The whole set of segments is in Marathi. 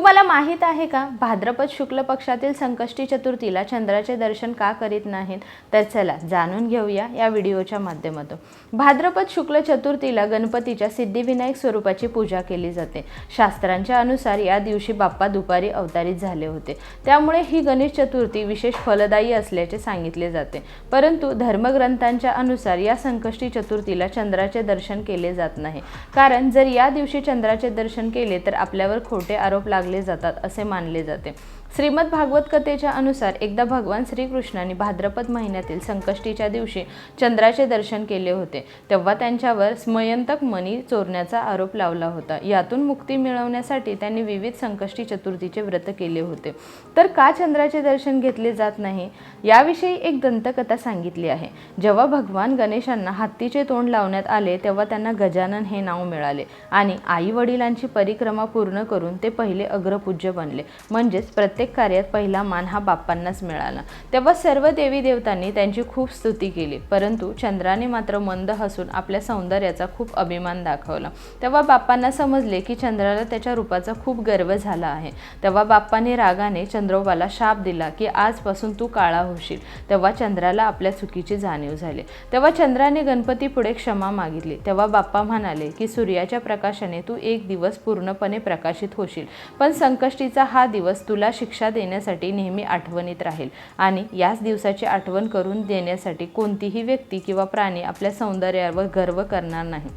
तुम्हाला माहीत आहे का? भाद्रपद शुक्ल पक्षातील संकष्टी चतुर्थीला चंद्राचे दर्शन का करीत नाहीत? तर चला जाणून घेऊया या व्हिडिओच्या माध्यमातून. भाद्रपद शुक्ल चतुर्थीला गणपतीच्या सिद्धिविनायक स्वरूपाची पूजा केली जाते. शास्त्रांच्या अनुसार या दिवशी बाप्पा दुपारी अवतारित झाले होते. त्यामुळे ही गणेश चतुर्थी विशेष फलदायी असल्याचे सांगितले जाते. परंतु धर्मग्रंथांच्या अनुसार या संकष्टी चतुर्थीला चंद्राचे दर्शन केले जात नाही. कारण जर या दिवशी चंद्राचे दर्शन केले तर आपल्यावर खोटे आरोप लागले जातात असे मानले जाते. श्रीमद भागवत कथेच्या अनुसार एकदा भगवान श्रीकृष्णाने भाद्रपद महिन्यातील संकष्टीच्या दिवशी चंद्राचे दर्शन केले होते. तेव्हा त्यांच्यावर स्मयंतक मणी चोरण्याचा आरोप लावला होता. यातून मुक्ती मिळवण्यासाठी त्यांनी विविध संकष्टी चतुर्थीचे व्रत केले होते. तर का चंद्राचे दर्शन घेतले जात नाही? याविषयी एक दंतकथा सांगितली आहे. जेव्हा भगवान गणेशांना हत्तीचे तोंड लावण्यात आले तेव्हा त्यांना गजानन हे नाव मिळाले आणि आई वडिलांची परिक्रमा पूर्ण करून ते पहिले अग्रपूज्य बनले. म्हणजेच प्रत्येक प्रत्येक कार्यात पहिला मान हा बाप्पांनाच मिळाला. तेव्हा सर्व देवी देवतांनी त्यांची खूप स्तुती केली. परंतु चंद्राने मात्र मंद हसून आपल्या सौंदर्याचा खूप अभिमान दाखवला. तेव्हा बाप्पांना समजले की चंद्राला त्याच्या रूपाचा खूप गर्व झाला आहे. तेव्हा बाप्पाने रागाने चंद्रोबाला शाप दिला की आजपासून तू काळा होशील. तेव्हा चंद्राला आपल्या चुकीची जाणीव झाली. तेव्हा चंद्राने गणपती पुढे क्षमा मागितली. तेव्हा बाप्पा म्हणाले की सूर्याच्या प्रकाशाने तू एक दिवस पूर्णपणे प्रकाशित होशील. पण संकष्टीचा हा दिवस तुला शिक शिक्षा देण्यासाठी नेहमी आठवणीत राहील. आणि याच दिवसाची आठवण करून देण्यासाठी कोणतीही व्यक्ती किंवा प्राणी आपल्या सौंदर्यावर गर्व करणार नाही.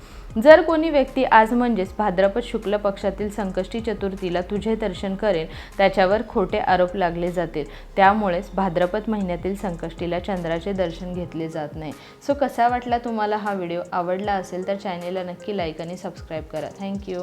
जर कोणी व्यक्ती आज म्हणजेच भाद्रपद शुक्ल पक्षातील संकष्टी चतुर्थीला तुझे दर्शन करेल त्याच्यावर खोटे आरोप लागले जातील. त्यामुळेच भाद्रपद महिन्यातील संकष्टीला चंद्राचे दर्शन घेतले जात नाही. सो कसा वाटला तुम्हाला हा व्हिडिओ? आवडला असेल तर चॅनेलला नक्की लाईक आणि सबस्क्राईब करा. थँक्यू.